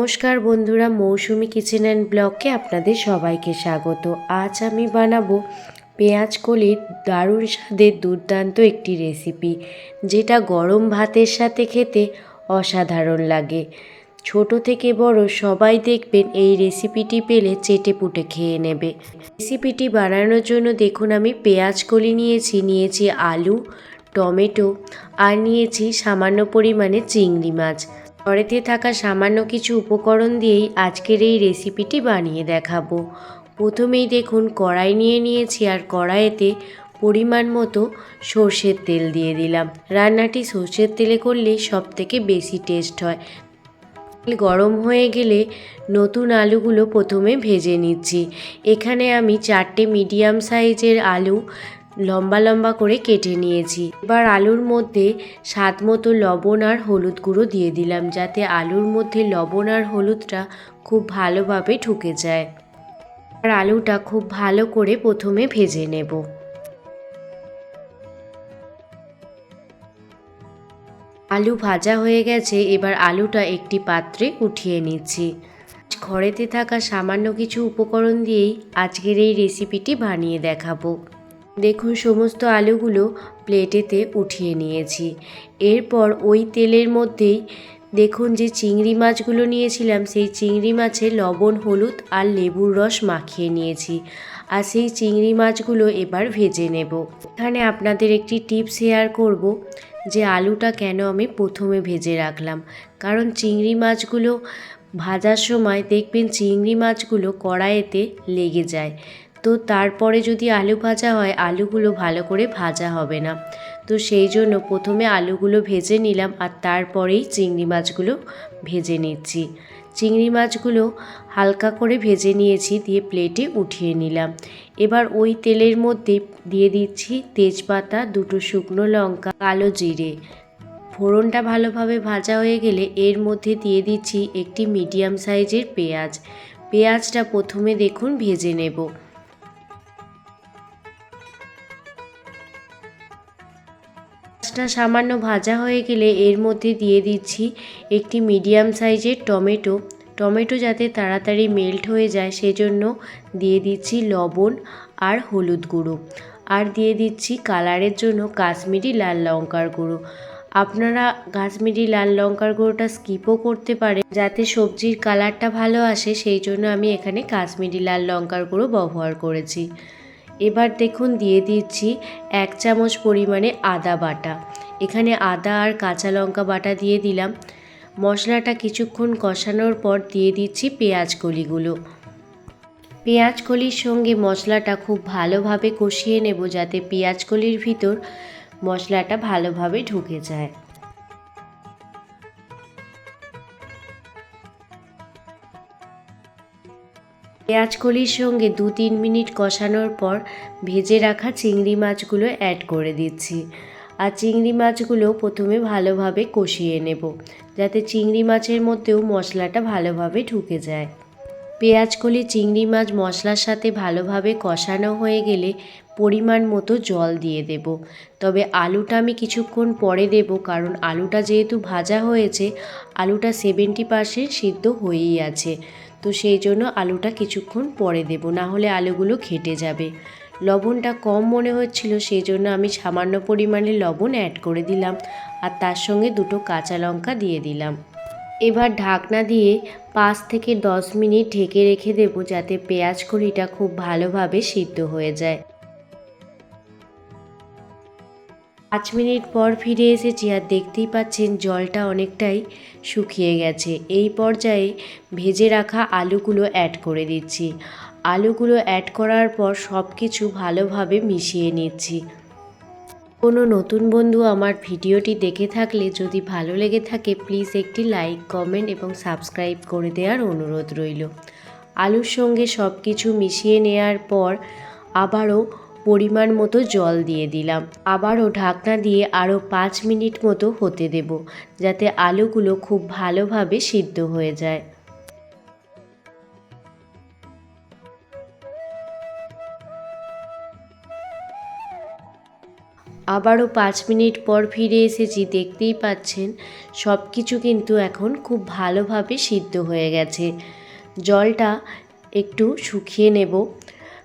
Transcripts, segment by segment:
নমস্কার বন্ধুরা, মৌসুমি kitchen and ব্লগকে আপনাদের সবাইকে স্বাগত। আজ আমি বানাবো পেঁয়াজ কলির দারুণ স্বাদের দুর্দান্ত একটি রেসিপি, যেটা গরম ভাতের সাথে খেতে অসাধারণ লাগে। ছোট থেকে বড় সবাই দেখবেন এই রেসিপিটি পেলে চেটে পুটে খেয়ে নেবে। রেসিপিটি বানানোর জন্য দেখুন, আমি পেঁয়াজ কলি নিয়েছি নিয়েছি আলু, টমেটো, আর নিয়েছি সামান্য পরিমাণে চিংড়ি মাছ। ঘরেতে থাকা সামান্য কিছু উপকরণ দিয়েই আজকের এই রেসিপিটি বানিয়ে দেখাবো। প্রথমেই দেখুন, কড়াই নিয়ে নিয়েছি আর কড়াইতে পরিমাণ মতো সর্ষের তেল দিয়ে দিলাম। রান্নাটি সর্ষের তেলে করলে সব থেকে বেশি টেস্ট হয়। গরম হয়ে গেলে নতুন আলুগুলো প্রথমে ভেজে নিচ্ছি। এখানে আমি চারটে মিডিয়াম সাইজের আলু লম্বা লম্বা করে কেটে নিয়েছি। এবার আলুর মধ্যে স্বাদ মতো লবণ আর হলুদ গুঁড়ো দিয়ে দিলাম, যাতে আলুর মধ্যে লবণ আর হলুদটা খুব ভালোভাবে ঢুকে যায়। আর আলুটা খুব ভালো করে প্রথমে ভেজে নেব। আলু ভাজা হয়ে গেছে, এবার আলুটা একটি পাত্রে উঠিয়ে নিচ্ছি। ঘরেতে থাকা সামান্য কিছু উপকরণ দিয়েই আজকের এই রেসিপিটি বানিয়ে দেখাবো। দেখুন, সমস্ত আলুগুলো প্লেটেতে উঠিয়ে নিয়েছি। এরপর ওই তেলের মধ্যেই দেখুন যে চিংড়ি মাছগুলো নিয়েছিলাম, সেই চিংড়ি মাছে লবণ, হলুদ আর লেবুর রস মাখিয়ে নিয়েছি আর সেই চিংড়ি মাছগুলো এবার ভেজে নেব। এখানে আপনাদের একটি টিপ শেয়ার করব যে আলুটা কেন আমি প্রথমে ভেজে রাখলাম। কারণ চিংড়ি মাছগুলো ভাজার সময় দেখবেন চিংড়ি মাছগুলো কড়াইতে লেগে যায়। তো তারপরে যদি আলু ভাজা হয়, আলুগুলো ভালো করে ভাজা হবে না। তো সেই জন্য প্রথমে আলুগুলো ভেজে নিলাম আর তারপরেই চিংড়ি মাছগুলো ভেজে নিচ্ছি। চিংড়ি মাছগুলো হালকা করে ভেজে নিয়েছি, দিয়ে প্লেটে উঠিয়ে নিলাম। এবার ওই তেলের মধ্যে দিয়ে দিচ্ছি তেজপাতা, দুটো শুকনো লঙ্কা, কালো জিরে। ফোড়নটা ভালোভাবে ভাজা হয়ে গেলে এর মধ্যে দিয়ে দিচ্ছি একটি মিডিয়াম সাইজের পেঁয়াজ। পেঁয়াজটা প্রথমে দেখুন ভেজে নেব। পেঁয়াজটা সামান্য ভাজা হয়ে গেলে এর মধ্যে দিয়ে দিচ্ছি একটি মিডিয়াম সাইজের টমেটো। টমেটো যাতে তাড়াতাড়ি মেল্ট হয়ে যায় সেজন্য দিয়ে দিচ্ছি লবণ আর হলুদ গুঁড়ো। আর দিয়ে দিচ্ছি কালারের জন্য কাশ্মীরি লাল লঙ্কার গুঁড়ো। আপনারা কাশ্মীরি লাল লঙ্কার গুঁড়োটা স্কিপও করতে পারেন যাতে সবজির কালারটা ভালো আসে, সেই জন্য আমি এখানে কাশ্মীরি লাল লঙ্কার গুঁড়ো ব্যবহার করেছি। এবার দেখুন দিয়ে দিচ্ছি এক চামচ পরিমাণে আদা বাটা। এখানে আদা আর কাঁচা লঙ্কা বাটা দিয়ে দিলাম। মশলাটা কিছুক্ষণ কষানোর পর দিয়ে দিচ্ছি পেঁয়াজ কলিগুলো। পেঁয়াজ কলির সঙ্গে মশলাটা খুব ভালোভাবে কষিয়ে নেব যাতে পেঁয়াজ কলির ভিতর মশলাটা ভালোভাবে ঢুকে যায়। পেঁয়াজ কলির সঙ্গে দু তিন মিনিট কষানোর পর ভেজে রাখা চিংড়ি মাছগুলো অ্যাড করে দিচ্ছি। আর চিংড়ি মাছগুলো প্রথমে ভালোভাবে কষিয়ে নেব, যাতে চিংড়ি মাছের মধ্যেও মশলাটা ভালোভাবে ঢুকে যায়। পেঁয়াজ কলি চিংড়ি মাছ মশলার সাথে ভালোভাবে কষানো হয়ে গেলে পরিমাণ মতো জল দিয়ে দেব। তবে আলুটা আমি কিছুক্ষণ পরে দেব কারণ আলুটা যেহেতু ভাজা হয়েছে, আলুটা সেভেন্টি পারসেন্ট সিদ্ধ হয়েই আছে। তো সেই জন্য আলুটা কিছুক্ষণ পরে দেব, না হলে আলুগুলো ঘেটে যাবে। লবণটা কম মনে হচ্ছিল, সেই জন্য আমি সামান্য পরিমাণে লবণ অ্যাড করে দিলাম আর তার সঙ্গে দুটো কাঁচা লঙ্কা দিয়ে দিলাম। এবার ঢাকনা দিয়ে পাঁচ থেকে দশ মিনিট ঢেকে রেখে দেব যাতে পেঁয়াজ কড়িটা খুব ভালোভাবে সিদ্ধ হয়ে যায়। পাঁচ মিনিট পর ফিরে এসেছি আর দেখতেই পাচ্ছেন জলটা অনেকটাই শুকিয়ে গেছে। এই পর্যায়ে ভেজে রাখা আলুগুলো অ্যাড করে দিচ্ছি। আলুগুলো অ্যাড করার পর সব কিছু ভালোভাবে মিশিয়ে নিচ্ছি। কোনো নতুন বন্ধু আমার ভিডিওটি দেখে থাকলে যদি ভালো লেগে থাকে প্লিজ একটি লাইক কমেন্ট এবং সাবস্ক্রাইব করে দেওয়ার অনুরোধ রইল। আলুর সঙ্গে সব কিছু মিশিয়ে নেওয়ার পর আবারও পরিমাণ মতো জল দিয়ে দিলাম। আবারও ঢাকনা দিয়ে আরও পাঁচ মিনিট মতো হতে দেব, যাতে আলুগুলো খুব ভালোভাবে সিদ্ধ হয়ে যায়। আবারও পাঁচ মিনিট পর ফিরে এসেছি, দেখতেই পাচ্ছেন সব কিছু কিন্তু এখন খুব ভালোভাবে সিদ্ধ হয়ে গেছে। জলটা একটু শুকিয়ে নেব।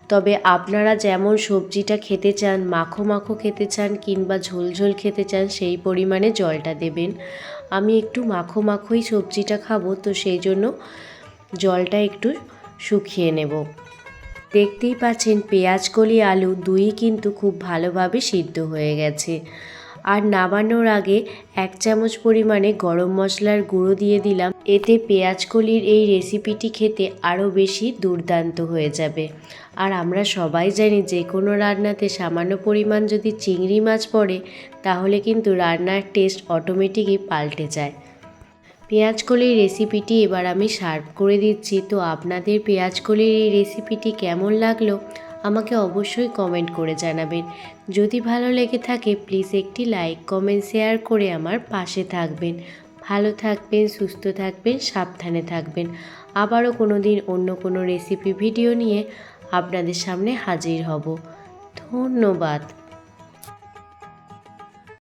তবে আপনারা যেমন সবজিটা খেতে চান, মাখো মাখো খেতে চান কিংবা ঝোলঝোল ঝোল খেতে চান, সেই পরিমাণে জলটা দেবেন। আমি একটু মাখো মাখোই সবজিটা খাব, তো সেই জন্য জলটা একটু শুকিয়ে নেব। দেখতেই পাচ্ছেন পেঁয়াজ কলি আলু দুই কিন্তু খুব ভালোভাবে সিদ্ধ হয়ে গেছে। আর নামানোর আগে এক চামচ পরিমাণে গরম মশলার গুঁড়ো দিয়ে দিলাম। এতে পেঁয়াজ কলির এই রেসিপিটি খেতে আরও বেশি দুর্দান্ত হয়ে যাবে। আর আমরা সবাই জানি যে কোনো রান্নাতে সামান্য পরিমাণ যদি চিংড়ি মাছ পড়ে, তাহলে কিন্তু রান্নার টেস্ট অটোমেটিকই পাল্টে যায়। পেঁয়াজ কলির রেসিপিটি এবার আমি সার্ভ করে দিচ্ছি। তো আপনাদের পেঁয়াজ কলির এই রেসিপিটি কেমন লাগল? আমাকে অবশ্যই কমেন্ট করে জানাবেন। যদি ভালো লেগে থাকে প্লিজ একটি লাইক কমেন্ট শেয়ার করে আমার পাশে থাকবেন। ভালো থাকবেন, সুস্থ থাকবেন, সাবধানে থাকবেন। আবারও কোনো দিন অন্য কোনো রেসিপি ভিডিও নিয়ে আপনাদের সামনে হাজির হব। ধন্যবাদ।